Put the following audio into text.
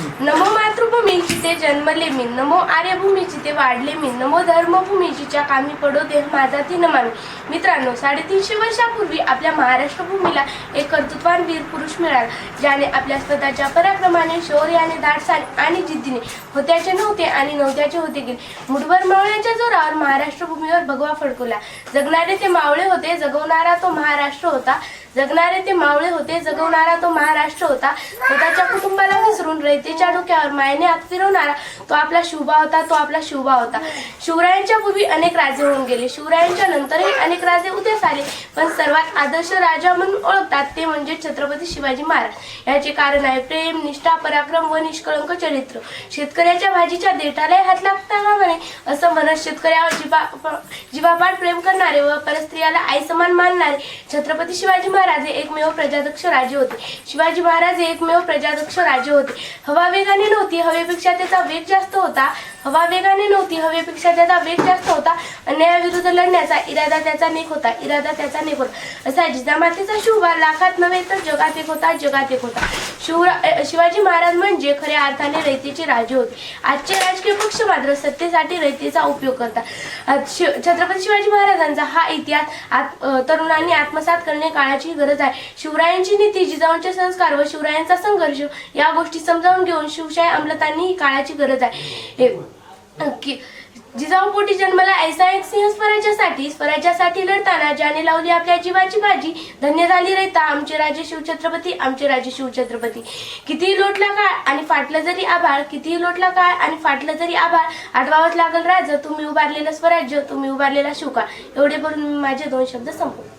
नमो मातृभूमी जिथे जन्मले मी. नमो आर्यभूमी जिथे वाढले मी. नमो धर्मभूमी जिच्या कामी पडो देह माझा ती नमामी मित्रांनो साडेतीनशे वर्षापूर्वी आपल्या महाराष्ट्र भूमीला एक कर्तृत्वान वीर पुरुष मिळाला ज्याने आपल्या स्वतःच्या पराक्रमाने शौर्याने दाटसाने आणि जिद्दीने होत्याचे नव्हते आणि नव्हत्याचे होते गेले. मुठभर मावळ्याच्या जोरावर महाराष्ट्र भूमीवर भगवा फडकवला. जगणारे ते मावळे होते जगवणारा तो महाराष्ट्र होता. जगणारे ते मावळे होते जगवणारा तो महाराष्ट्र होता. स्वतःच्या कुटुंबाला रयतेच्या डोक्यावर मायने हात फिरवणारा तो आपला शुभा होता तो आपला शुभा होता. शिवरायांच्या पूर्वी अनेक राजे होऊन गेले. शिवरायांच्या नंतरही अनेक राजे उदयास आले. पण सर्वात आदर्श राजा म्हणून ओळखतात ते म्हणजे छत्रपती शिवाजी महाराज. याचे कारण आहे प्रेम निष्ठा पराक्रम व निष्कळंक चरित्र. शेतकऱ्याच्या भाजीच्या देठालाही हात लागता कामा नये असं म्हणत शेतकऱ्यावर जीवा जीवापाड प्रेम करणारे व परस्त्रियाला आई समान मानणारे छत्रपती शिवाजी महाराज हे एकमेव प्रजादक्ष राजे होते. शिवाजी महाराज हे एकमेव प्रजादक्ष राजे होते. हवा वेगाने नव्हती हवेपेक्षा त्याचा वेग जास्त होता. हवा वेगाने नव्हती हवेपेक्षा त्याचा वेग जास्त होता. अन्यायाविरुद्ध लढण्याचा इरादा त्याचा नेक होता इरादा त्याचा नेक होता. असा जिजामातेचा शुभा लाखात नव्हे तर जगात एक होता जगात एक होता. शिवरा शिवाजी महाराज म्हणजे खऱ्या अर्थाने रयतीचे राजे होते. आजचे राजकीय पक्ष मात्र सत्तेसाठी रयतीचा उपयोग करतात. आज शिव छत्रपती शिवाजी महाराजांचा हा इतिहास तरुणांनी आत्मसात करणे काळाची गरज आहे. शिवरायांची नीती जिजाऊंचे संस्कार व शिवरायांचा संघर्ष या गोष्टी समजावून घेऊन शिवशाही अंमलतांनी ही काळाची गरज आहे. की जिजाऊपोटी जन्मला ऐसा एक सिंह स्वराज्यासाठी स्वराज्यासाठी लढताना ज्याने लावली आपल्या जीवाची बाजी धन्य झाली रेता आमचे राजे शिवछत्रपती आमचे राजे शिवछत्रपती कितीही लोटला काळ आणि फाटलं जरी आभाळ कितीही लोटला काळ आणि फाटलं जरी आभाळ आठवावंच लागल राज तुम्ही उभारलेलं स्वराज्य तुम्ही उभारलेला शिवकाळ एवढे बोलून माझे दोन शब्द संपवले